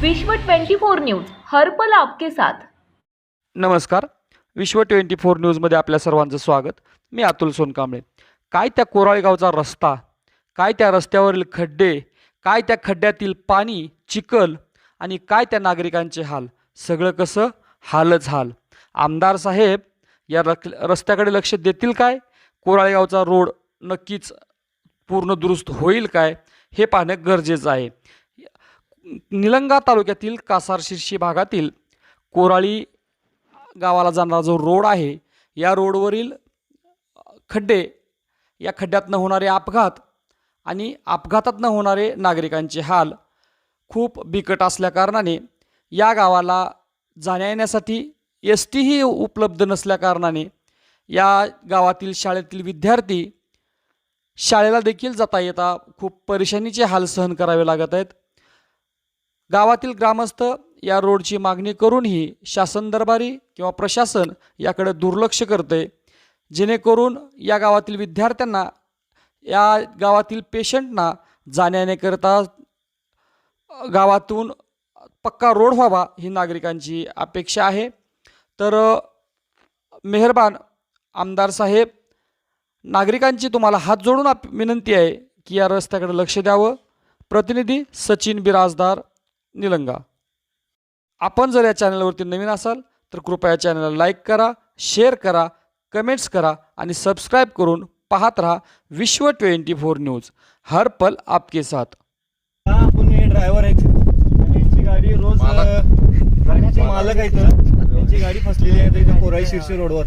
विश्व 24 न्यूज हरपल आपके साथ. नमस्कार. विश्व ट्वेंटी फोर न्यूजमध्ये आपल्या सर्वांचं स्वागत. मी अतुल सोनकांबळे. काय त्या कोराळेगावचा रस्ता काय त्या रस्त्यावरील खड्डे काय त्या खड्ड्यातील पाणी चिखल आणि काय त्या नागरिकांचे हाल सगळं कसं? हालच हाल. आमदार साहेब या रक रस्त्याकडे लक्ष देतील काय? कोराळेगावचा रोड नक्कीच पूर्ण दुरुस्त होईल काय? हे पाहणं गरजेचं आहे. निलंगा तालुक्यातील कासारशिर्शी भागातील कोराळी गावाला जाणारा जो रोड आहे या रोडवरील खड्डे या खड्ड्यातनं होणारे अपघात आणि अपघातातनं होणारे नागरिकांचे हाल खूप बिकट असल्याकारणाने या गावाला जाण्या येण्यासाठी एस टीही उपलब्ध नसल्याकारणाने या गावातील शाळेतील विद्यार्थी शाळेला देखील जाता येता खूप परेशानीचे हाल सहन करावे लागत आहेत. गावातील ग्रामस्थ या रोडची मागणी करूनही शासन दरबारी किंवा प्रशासन याकडे दुर्लक्ष करते. जेणेकरून या गावातील विद्यार्थ्यांना या गावातील पेशंटना जाण्या गावातून पक्का रोड व्हावा ही नागरिकांची अपेक्षा आहे. तर मेहरबान आमदार साहेब नागरिकांची तुम्हाला हात जोडून आप विनंती आहे की या रस्त्याकडे लक्ष द्यावं. प्रतिनिधी सचिन बिराजदार निलंगा. आपण जर या चॅनलवरती नवीन असाल तर कृपया चॅनलला लाईक करा शेअर करा कमेंट्स करा आणि सबस्क्राईब करून पाहत राहा विश्व ट्वेंटी फोर न्यूज. हर पल आपके साथ. आपण ड्रायव्हर आहेत. गाडी रोज गाडीचे मालक आहेत. त्यांची गाडी फसलेली आहे इथे कोराई शिर्शी रोडवर.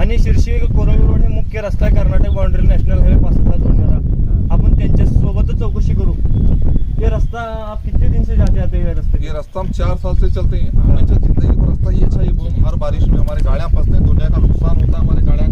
आणि शिर्शी कोराई रोड हे मुख्य रस्ता आहे. कर्नाटक बाउंड्री नॅशनल हायवे पासूनचा जोडणारा आपण त्यांच्या सोबतच चौकशी करू ये रास्ता आप कितने दिन से जाते आते हैं ये रास्ते ये रास्ता हम चार साल से चलते हैं। हमेशा जिंदगी का रास्ता ये चाहिए बम हर बारिश में हमारे गाड़ियाँ फंसते हैं दुनिया का नुकसान होता है हमारी गाड़ियाँ